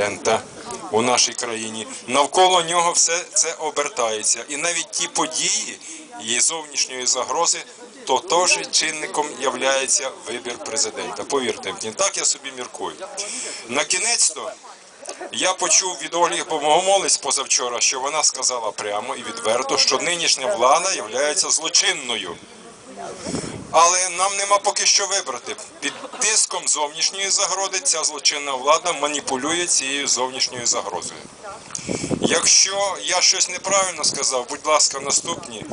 президента у нашій країні. Навколо нього все це обертається. І навіть ті події її зовнішньої загрози, то теж чинником являється вибір президента. Повірте мені, так я собі міркую. На кінець то я почув від Ольги Богомолець позавчора, що вона сказала прямо і відверто, що нинішня влада є злочинною. Але нам нема поки що вибрати. Під тиском зовнішньої загрози ця злочинна влада маніпулює цією зовнішньою загрозою. Якщо я щось неправильно сказав, будь ласка, наступні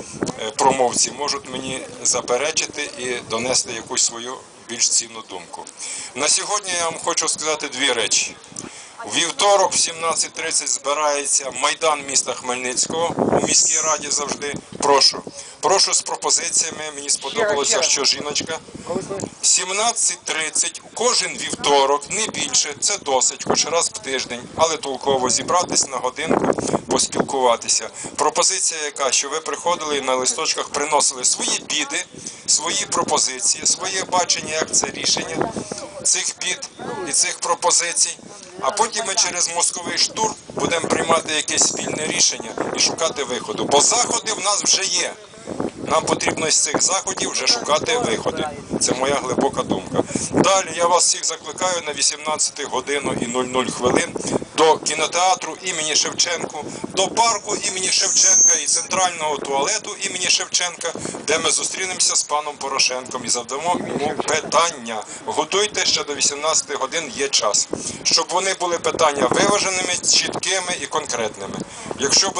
е, промовці можуть мені заперечити і донести якусь свою більш цінну думку. На сьогодні я вам хочу сказати дві речі. У вівторок в 17.30 збирається Майдан міста Хмельницького у міській раді завжди. Прошу. Прошу з пропозиціями. Мені сподобалося, що жіночка. 17.30 кожен вівторок, не більше, це досить, хоч раз в тиждень, але толково зібратись на годинку, поспілкуватися. Пропозиція яка, що ви приходили і на листочках приносили свої біди, свої пропозиції, своє бачення, як це рішення цих бід і цих пропозицій. А потім ми через мозковий штурм будемо приймати якесь спільне рішення і шукати виходу. Бо заходи в нас вже є. Нам потрібно з цих заходів вже шукати виходи. Це моя глибока думка. Далі я вас всіх закликаю на 18 годину і 00 хвилин до кінотеатру імені Шевченку, до парку імені Шевченка і центрального туалету імені Шевченка, де ми зустрінемося з паном Порошенком і завдамо йому питання. Готуйте ще до 18 годин є час, щоб вони були питання виваженими, чіткими і конкретними. Якщо